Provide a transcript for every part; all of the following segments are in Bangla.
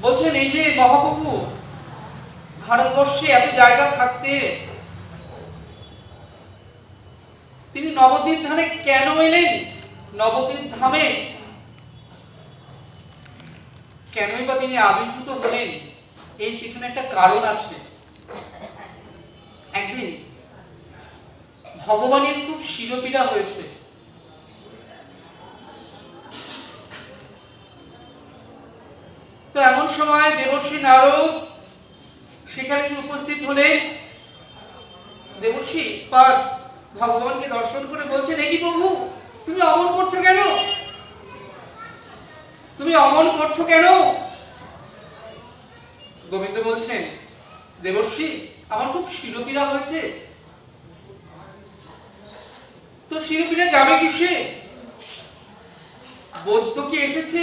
বলছেন, এই যে মহাপ্রভু, ভারতবর্ষে এত জায়গা থাকতে তিনি নবদ্বীপ ধামে কেন এলেন? নবদ্বীপ ধামে কেনই বা তিনি আবির্ভূত হলেন? এই পিছনে একটা কারণ আছে। একদিন ভগবানের খুব শিরপীড়া হয়েছে। তো এমন সময় দেবর্ষী নারদ সেখানে এসে উপস্থিত হলেন। দেবর্ষী পার ভগবানকে দর্শন করে বলছেন, এ কি প্রভু, তুমি অমন করছ কেন? তুমি অমন করছ কেন? গোবিন্দ বলছেন দেবর্ষী আমার খুব শিরপীড়া হয়েছে। তো শিরপীড়া যাবে কিসে? বৌদ্ধ কি এসেছে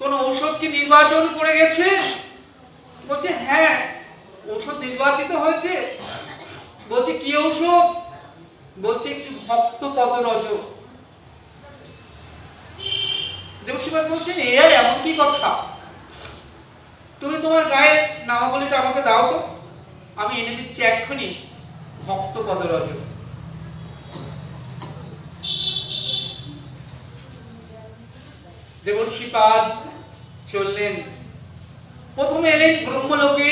কোন ঔষধ কি নির্বাচন করে গেছে? বলছে হ্যাঁ ঔষধ নির্বাচিত হয়েছে। বলছে, কি ঔষধ? বলছে, একটু ভক্ত পদরজ। দেবশিবাদ বলছেন, এ আর এমন কি কথা? তুমি তোমার গায়ের নামাবলিটা আমাকে দাও তো। আমি এনে দিচ্ছি এক্ষুনি ভক্ত পদরজ। দেবশ্রীপাদ চললেন। প্রথমে এলেন ব্রহ্মলোকে,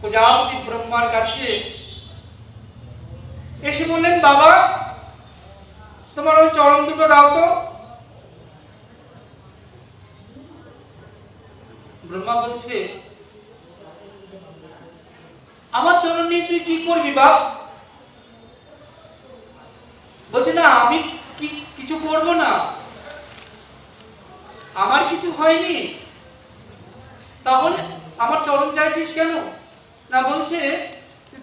প্রজাপতি ব্রহ্মার কাছে। এসে বললেন, বাবা, তোমার ওই চরণ দুটো দাও তো। ব্রহ্মা বলছে, আমার চরণ নিয়ে তুই কি করবি বাপ? বলছে, না, আমি কি, কিছু করব না। আমার কিছু হয়নি। তাহলে আমার চরণ চাইছিস কেন? না বলছে,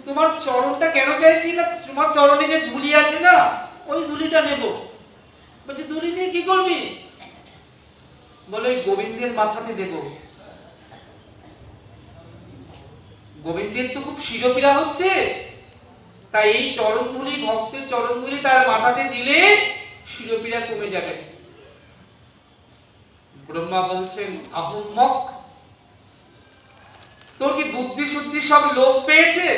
তোমার চরণটা কেন চাইছি না? তোমার চরণে যে ধুলি আছে না, ওই ধুলিটা নেব। বলছে, ধুলি নিয়ে কি করবি? বলে গোবিন্দের মাথাতে দেব। গোবিন্দের তো খুব শিরপীড়া হচ্ছে। তাই এই চরণ ধুলি ভক্তের চরণ ধুলি তার মাথাতে দিলে শিরপীড়া কমে যাবে। ব্রহ্মা বলছেন আহম্মক তোর কি বুদ্ধি শুদ্ধি সব লোপ পেয়েছে?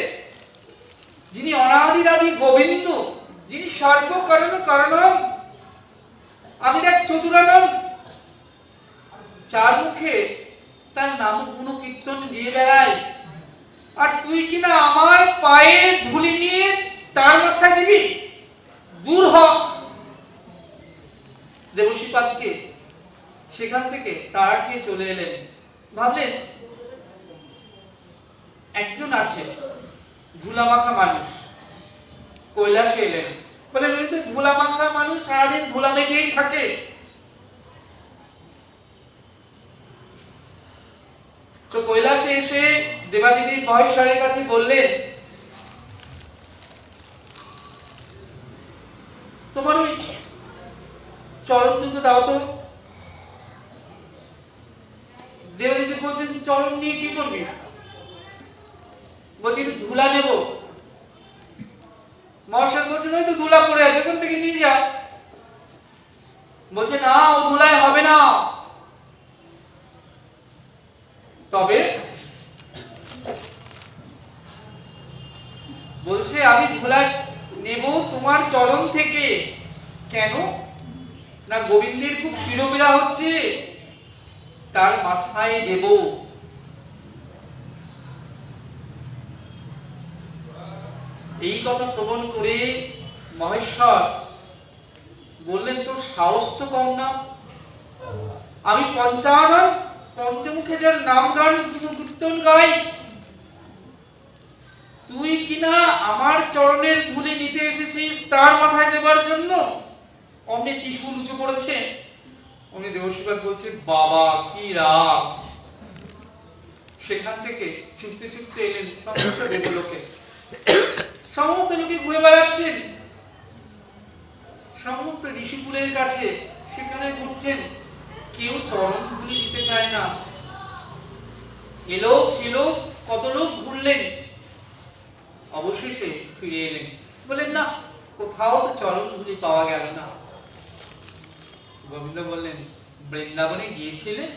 যিনি অনাদির আদি গোবিন্দ, যিনি সর্ব কারণ কারণম, আমি দেখ চতুরানম চার মুখে তার নাম গুণ কীর্তন দিয়ে বেড়ায়। আর তুই কিনা আমার পায়ে ধুলি নিয়ে তার মাথায় দিবি? দূর হ। দেবশীপাদকে সেখান থেকে তারা খেয়ে চলে এলেন। ভাবলেন, একজন আছে, ধুলামাখা মানুষ। কৈলাসে এলেন। বলেন ধুলামাখা মানুষ সারাদিন ধুলা মেখেই থাকে। তো কৈলাসে এসে দেবাদিদি মহেশ্বরের কাছে বললেন, তোমার ওই চরণ দুটো দাও তো। চরণ নিয়ে কি করবি? বলছি ধুলা নেব। মহাশয় বলছেন, ওই তো ধুলা পড়ে আছে, ওখান থেকে নিয়ে যা। বলছে, না, ও ধুলায় হবে না। তবে বলছে, আমি ধুলা নেব তোমার চরণ থেকে। কেন? না, গোবিন্দের খুব শিরোপীড়া হচ্ছে। তার মাথায় দেব। এই কথা শ্রবণ করে মহেশ্বর বললেন, তোর সাহস তো কম না। আমি পঞ্চানন পঞ্চমুখে যার নাম গান কীর্তন গাই। তুই কিনা আমার চরণের ধুলি নিতে এসেছিস তার মাথায় দেবার জন্য? অমনি ত্রিশূল উঁচু করেছে। অমনি দেবশিবাদ বলছে, বাবা, কি রাগ! সেখান থেকে ছুটতে ছুটতে এলেন সমস্ত দেবলোকে। সমস্ত লোকে ঘুরে বেড়াচ্ছেন। সমস্ত ঋষিকুলের কাছে সেখানে ঘুরছেন। কেউ চরণ ধুলি দিতে চায় না। এলো ছিল কত লোক ঘুরলেন। অবশেষে ফিরে এলেন। বললেন, না, কোথাও তো চরণ ধুলি পাওয়া গেল না। গোবিন্দ বললেন, বৃন্দাবনে গিয়েছিলে?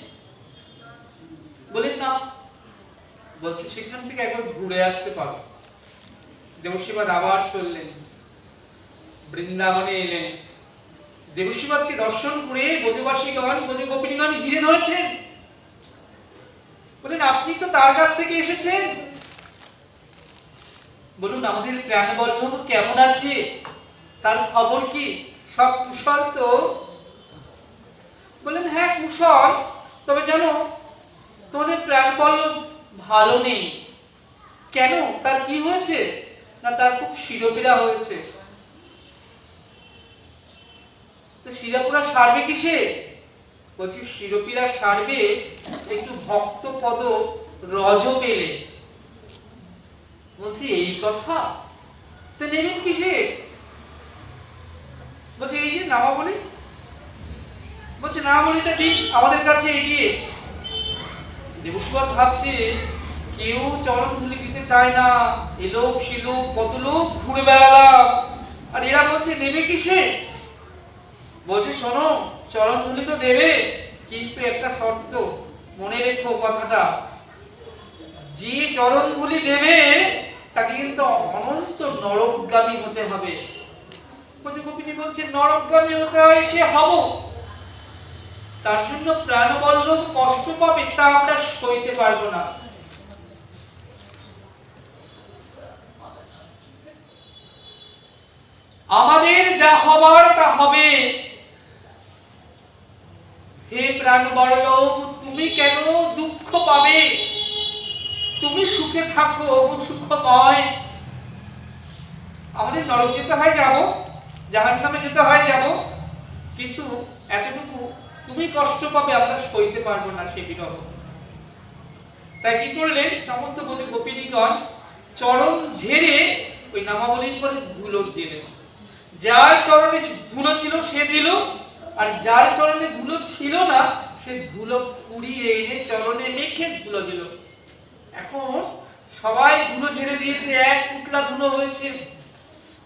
বলেন না। বলছে, সেখান থেকে একবার ঘুরে আসতে পারো। দেবশিবাদ আবার চললেন। বৃন্দাবনে এলেন। দেবশিবাদকে দর্শন করে ব্রজবাসীগণ ব্রজ গোপিনীগণ ঘিরে ধরেছেন। বলেন আপনি তো তার কাছ থেকে এসেছেন? বলুন, আমাদের প্রাণবল্লভ কেমন আছে? তার খবর কি? সব কুশল তো? বললেন হ্যাঁ কুশল। তবে জানো, তোমাদের প্রাণবল্লভ ভালো নেই। কেন? তার কি হয়েছে? না, তার খুব শিরোপীড়া হয়েছে। তো শিরাপুরা সারবে কিসে? বলছি শিরোপীরা সারবে একটু ভক্ত পদ রজ পেলে। বলছি, এই কথা? তো নেবেন কিসে? বলছে, এই যে নামাবলী। বলছে, নামাবলীটা দিন, আমাদের কাছে এগিয়ে। দেবসুবাদ ভাবছে কেউ চরণ ধুলি দিতে চায় না। এ লোক, সে লোক কত লোক ঘুরে বেড়ালাম। আর এরা বলছে, নেবে কিসে? বলছে, শোনো, চরণ ধুলি তো দেবে, কিন্তু একটা শর্ত। মনে রেখো কথাটা। যে চরণ ধুলি দেবে, তাকে কিন্তু অনন্ত নরকগামী হতে হবে। বলছে, গোপিনী বলছে, নরকগামী হতে হয়, সে হব। তার জন্য প্রাণবল্লভ কষ্ট পাবে, তা আমরা সইতে পারব না। আমাদের যা হবার তা হবে। হে প্রাণ বড়লোক তুমি কেন দুঃখ পাবে? তুমি সুখে থাকো সুখময়। আমাদের নরক যেতে হয় যাব জাহান নামে যেতে হয় যাব, কিন্তু এতটুকু তুমি কষ্ট পাবে, আমরা সইতে পারব না সে বিরহ। তাই কি করলেন? সমস্ত বোঝে গোপিনীগণ চরম ঝেড়ে ওই নামাবলীর পরে ধুলো জেলেন যার চরণে ধুলো ছিল, সে দিল। আর যার চরণে ধুলো ছিল না, সে ধুলো কুড়িয়ে এনে চরণে মেখে ধুলো দিল। এখন সবাই ধুলো ঝেড়ে দিয়েছে, এক পুটলা ধুলো হয়েছে।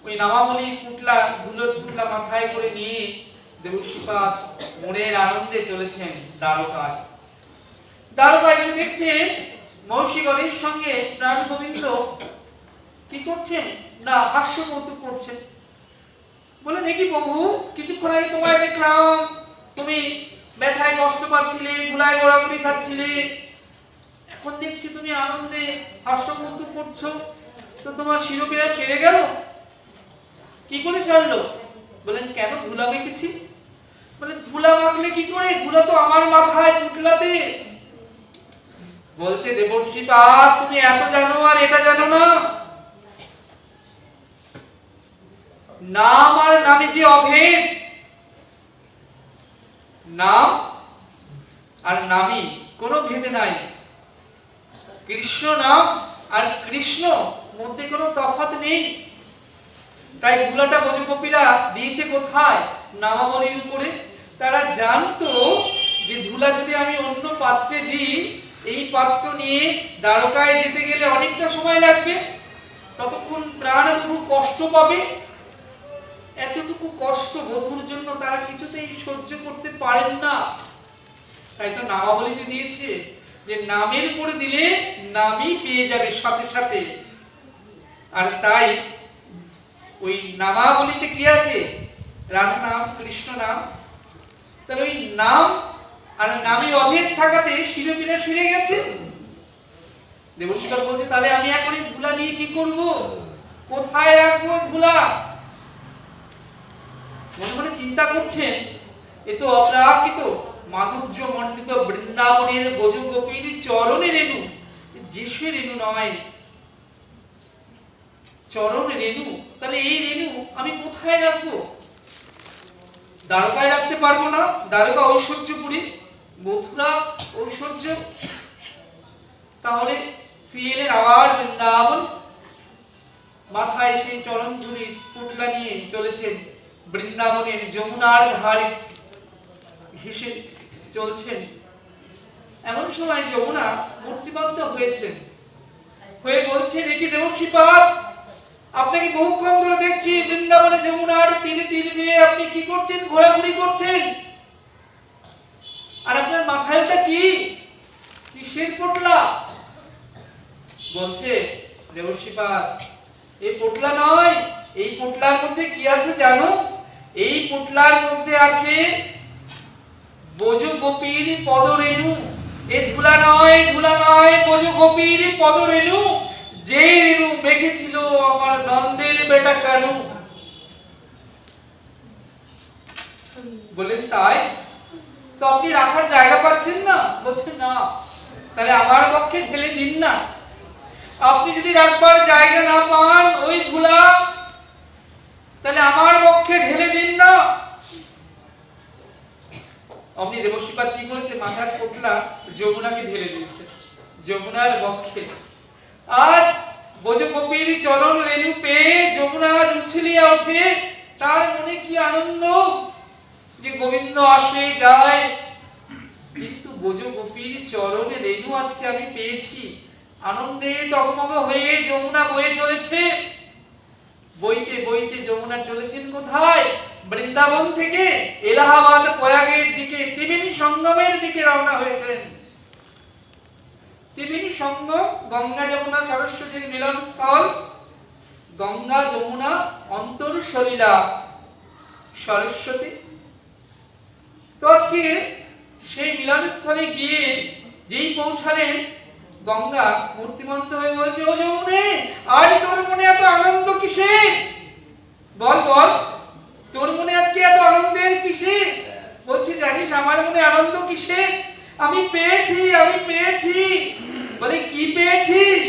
ওই নামাবলী পুটলা, ধুলোর পুটলা মাথায় করে নিয়ে দেবশিপাত মনের আনন্দে চলেছেন দ্বারকায় দ্বারকা এসে দেখছেন মৌসিগণের সঙ্গে প্রাণ গোবিন্দ কি করছেন? না হাস্য কৌতুক করছেন। বলে নাকি প্রভু কিছুক্ষণ আগে তোমায় দেখলাম। তুমি ব্যথায় কষ্ট পাচ্ছিলে ধুলায় গড়াগড়ি খাচ্ছিলে এখন দেখছি তুমি আনন্দে হাস্যমুক্ত করছ। তো তোমার শিরোপীড়া সেরে গেল? কি করে সারলো? বলেন কেন ধুলা মেখেছি? বলে, ধুলা মাখলে কি করে? ধুলা তো আমার মাথায় পুটলাতে বলছে, দেবর্ষি পাপ তুমি এত জানো আর এটা জানো না। নাম আর নামে যে অভেদ, নাম আর নামই কোনো ভেদ নাই। কৃষ্ণ নাম আর কৃষ্ণ মধ্যে কোনো তফাৎ নেই। তাই ধুলাটা বজগোপীরা দিয়েছে কোথায়? নামাবলীর উপরে। তারা জানতো যে ধুলা যদি আমি অন্য পাত্রে দিই, এই পাত্র নিয়ে দ্বারকায় যেতে গেলে অনেকটা সময় লাগবে। ততক্ষণ প্রাণ বহু কষ্ট পাবে। এতটুকু কষ্ট বধুর জন্য তারা কিছুতেই সহ্য করতে পারেন না। তাই তো নামাবলিতে দিয়েছে যে নামের পরে দিলে নামই পেয়ে যাবে সাথে সাথে। আর তাই ওই নামাবলিতে কি আছে? রাধা নাম, কৃষ্ণ নাম। তাহলে ওই নাম আর নামে অভেদ থাকাতে শিরোপিনা ফিরে গেছে। দেবশিকর বলছে, তাহলে আমি এখন ধুলা নিয়ে কি করব? কোথায় রাখব ধুলা? মনে মনে চিন্তা করছেন, এ তো অপ্রাকৃত মাধুর্য মণ্ডিত বৃন্দাবনের গজ গোপীর চরণে রেণু যিশু রেণু নয়। চরণ রেণু? তাহলে এই রেণু আমি কোথায় রাখব? দ্বারকায় রাখতে পারব না, দ্বারকা ঐশ্বর্যপুরী। মথুরা ঐশ্বর্য। তাহলে ফিরে আবার বৃন্দাবন। মাথায় সেই চরণ ধুলি পুটলা নিয়ে চলেছেন বৃন্দাবনের যমুনার ধারে ঘেসে চলছেন। এমন সময় যমুনা মূর্তিবদ্ধ হয়েছেন। হয়ে বলছে দেখি দেবশিপাত আপনাকে বহুক্ষণ ধরে দেখছি বৃন্দাবনে যমুনার তীরে তীর বেয়ে আপনি কি করছেন? ঘোরাঘুরি করছেন। আর আপনার মাথায় ওটা কি? কিসের পোটলা? বলছে দেবশিপাদ এই পোটলা নয়, এই পোটলার মধ্যে কি আছে জানো? এই পুটলার মধ্যে আছে বোজ গোপীর পদরেণু। এ ধুলা নয় ধুলা নয় বোজ গোপীর পদরেণু। যে রেণু মেখেছিল আমার নন্দের বেটা কানু। বলেন তাই? তো আপনি রাখার জায়গা পাচ্ছেন না? বলছেন না। তাহলে আমার পক্ষে ঢেলে দিন না। আপনি যদি রাখবার জায়গা না পান, ওই ধুলা তাহলে আমার পক্ষে ঢেলে দিন না। অমনি দেবশ্রীপাদ কি করেছে? মাথার পোটলা যমুনাকে ঢেলে দিয়েছে, যমুনার বক্ষে। আজ বোজগোপীর চরণ রেণু পেয়ে যমুনা আজ উছলিয়া ওঠে তার মনে কি আনন্দ যে গোবিন্দ আসে, যায়? কিন্তু বোজগোপীর চরণে রেণু আজকে আমি পেয়েছি। আনন্দে টগমগ হয়ে যমুনা বয়ে চলেছে। বইতে বইতে যমুনা চলেছেন কোথায়? বৃন্দাবন থেকে এলাহাবাদ, প্রয়াগের দিকে, ত্রিবেণী সঙ্গমের দিকে রওনা হয়েছেন। ত্রিবেণী সঙ্গম, গঙ্গা যমুনা, সরস্বতীর মিলন স্থল, গঙ্গা যমুনা, অন্তর সলীলা, সরস্বতী। তো আজকে সেই মিলনস্থলে গিয়ে যেই পৌঁছালেন গঙ্গা মূর্তিমন্ত হয়ে বলছে, ও যমুনে, আজ তোর মনে এত আনন্দ কিসের? বল বল, তোর মনে আজকে এত আনন্দের কিসের? বলছি, জানিস, আমার মনে আনন্দ কিসের? আমি পেয়েছি আমি পেয়েছি। বলে, কি পেয়েছিস?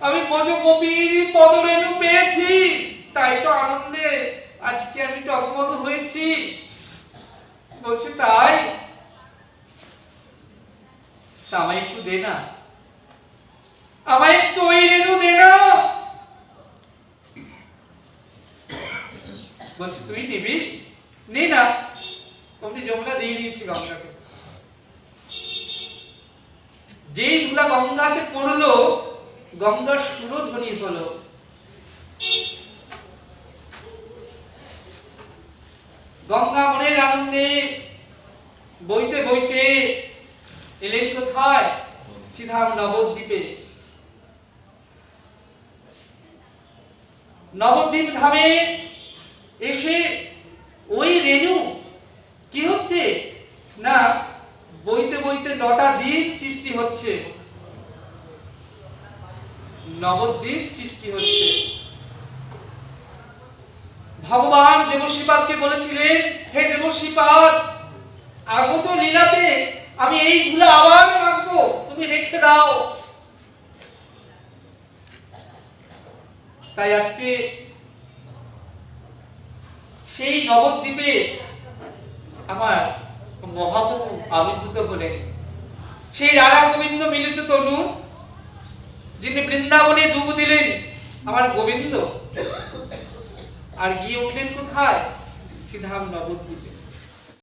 আমি বজ কপির পদরেণু পেয়েছি। তাই তো আনন্দে আজকে আমি টগমগ হয়েছি। বলছে, তাই? তা আমায় একটু দে না। আমায় ওই রেণু দে বলছে, তুই নিবি? নে না। অমনি যমুনা দিয়ে দিয়েছি গঙ্গাকে যেই ধুলা গঙ্গাতে পড়ল গঙ্গা সুরধ্বনি হলো। গঙ্গা মনের আনন্দে, বইতে বইতে এলেন কোথায়? সিধা নবদ্বীপে। নবদ্বীপ ধামে এসে ওই রেণু, কি হচ্ছে? না, বইতে বইতে নটা দ্বীপ সৃষ্টি হচ্ছে। নবদ্বীপ সৃষ্টি হচ্ছে। ভগবান দেবশ্রীপাদকে বলেছিলেন, হে দেবশ্রীপাদ আগত লীলাতে আমি এই ধুলা আবার মাখবো। তুমি রেখে দাও। তাই আজকে সেই নবদ্বীপে আমার মহাপ্রভু আবির্ভূত হলেন। সেই রাধা গোবিন্দ মিলিত তনু, যিনি বৃন্দাবনে ডুব দিলেন, আমার গোবিন্দ। আর গিয়ে উঠলেন কোথায়? সিধাম নবদ্বীপে।